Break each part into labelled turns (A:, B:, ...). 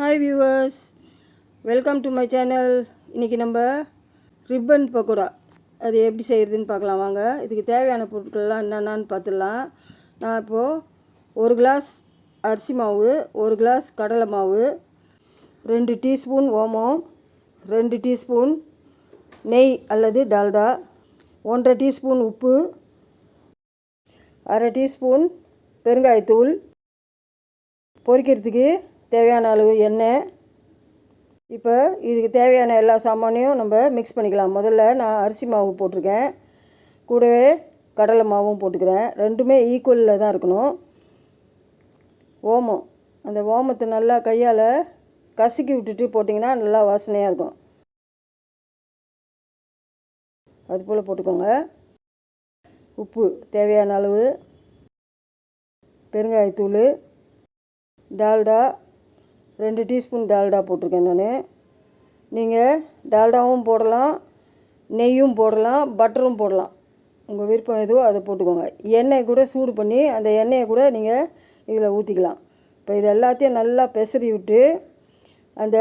A: Hi viewers welcome to my channel இன்றைக்கி நம்ம ribbon pakoda. அது எப்படி செய்கிறதுன்னு பார்க்கலாம். வாங்க. இதுக்கு தேவையான பொருட்கள்லாம் என்னென்னான்னு பார்த்துடலாம். நான் இப்போது ஒரு கிளாஸ் அரிசி மாவு ஒரு கிளாஸ் கடலை மாவு ரெண்டு டீஸ்பூன் ஓமம் ரெண்டு டீஸ்பூன் நெய் அல்லது டால்டா ஒன்றரை டீஸ்பூன் உப்பு அரை டீஸ்பூன் பெருங்காயத்தூள் பொரிக்கிறதுக்கு தேவையான அளவு எண்ணெய். இப்போ இதுக்கு தேவையான எல்லா சாமானையும் நம்ம மிக்ஸ் பண்ணிக்கலாம். முதல்ல நான் அரிசி மாவு போட்டிருக்கேன். கூடவே கடலை மாவும் போட்டுக்கிறேன். ரெண்டுமே ஈக்குவலில் தான் இருக்கணும். ஓமம். அந்த ஓமத்தை நல்லா கையால் கசக்கி விட்டுட்டு போட்டிங்கன்னா நல்லா வாசனையாக இருக்கும். அது போல் போட்டுக்கோங்க. உப்பு தேவையான அளவு. பெருங்காயத்தூள். டால்டா ரெண்டு டீஸ்பூன் டால்டா போட்டிருக்கேன் நான். நீங்கள் டால்டாவும் போடலாம் நெய்யும் போடலாம் பட்டரும் போடலாம். உங்கள் விருப்பம் எதுவோ அதை போட்டுக்கோங்க. எண்ணெய் கூட சூடு பண்ணி அந்த எண்ணெயை கூட நீங்கள் இதில் ஊற்றிக்கலாம் இப்போ இது எல்லாத்தையும் நல்லா பெசரி விட்டு அந்த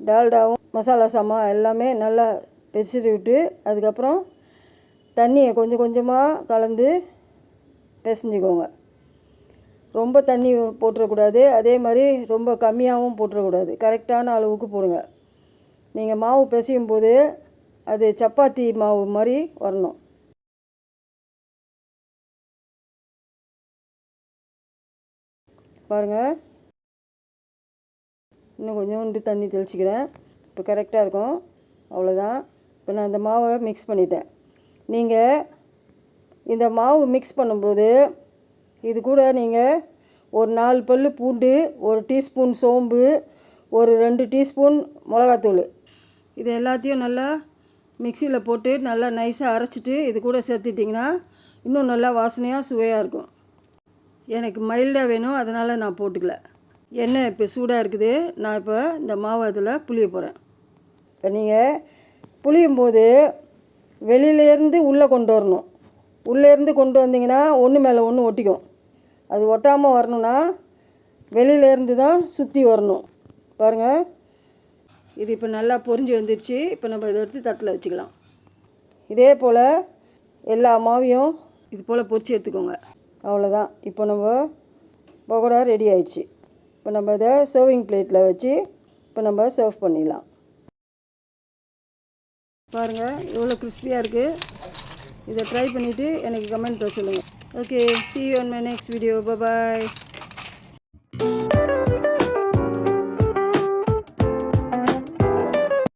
A: டால்டாவும் மசாலா சாமான் எல்லாமே நல்லா பெசரி விட்டு அதுக்கப்புறம் தண்ணியை கொஞ்சம் கொஞ்சமாக கலந்து பிசைஞ்சுக்கோங்க. ரொம்ப தண்ணி போட்டுறக்கூடாது. அதே மாதிரி ரொம்ப கம்மியாகவும் போட்டுறக்கூடாது. கரெக்டான அளவுக்கு போடுங்க. நீங்கள் மாவு பிசையும் போது அது சப்பாத்தி மாவு மாதிரி வரணும். பாருங்கள் இன்னும் கொஞ்சோண்டு தண்ணி தெளிச்சிக்கிறேன். இப்போ கரெக்டாக இருக்கும். அவ்வளோதான். இப்போ நான் அந்த மாவை மிக்ஸ் பண்ணிட்டேன். நீங்கள் இந்த மாவு மிக்ஸ் பண்ணும்போது இது கூட நீங்கள் ஒரு நாலு பல் பூண்டு ஒரு டீஸ்பூன் சோம்பு ஒரு ரெண்டு டீஸ்பூன் மிளகாத்தூள். இது எல்லாத்தையும் நல்லா மிக்சியில் போட்டு நல்லா நைஸாக அரைச்சிட்டு இது கூட சேர்த்துட்டிங்கன்னா இன்னும் நல்லா வாசனையாக சுவையாக இருக்கும். எனக்கு மைல்டாக வேணும் அதனால் நான் போட்டுக்கல. எண்ணெய் இப்போ சூடாக இருக்குது. நான் இப்போ இந்த மாவு இதில் புளிய போகிறேன் இப்போ நீங்கள் புளியும் போது வெளியிலேருந்து உள்ளே கொண்டு வரணும். உள்ளேருந்து கொண்டு வந்தீங்கன்னா ஒன்று மேலே ஒன்று ஒட்டிக்கும். அது ஒட்டாமல் வரணும்னா வெளியிலேருந்து தான் சுற்றி வரணும். பாருங்கள் இது இப்போ நல்லா பொரிஞ்சு வந்துடுச்சு இப்போ நம்ம இதை எடுத்து தட்டில் வச்சுக்கலாம். இதே போல் எல்லா மாவையும் இது போல் பொறிச்சு எடுத்துக்கோங்க. அவ்வளோதான் இப்போ நம்ம பகோடா ரெடி ஆயிடுச்சு. இப்போ நம்ம இதை சர்விங் பிளேட்டில் வச்சு இப்போ நம்ம சர்வ் பண்ணிடலாம். பாருங்கள் எவ்வளோ கிறிஸ்பியாக இருக்குது இதை ட்ரை பண்ணிவிட்டு எனக்கு கமெண்ட் சொல்லுங்கள் okay see you on my next video bye bye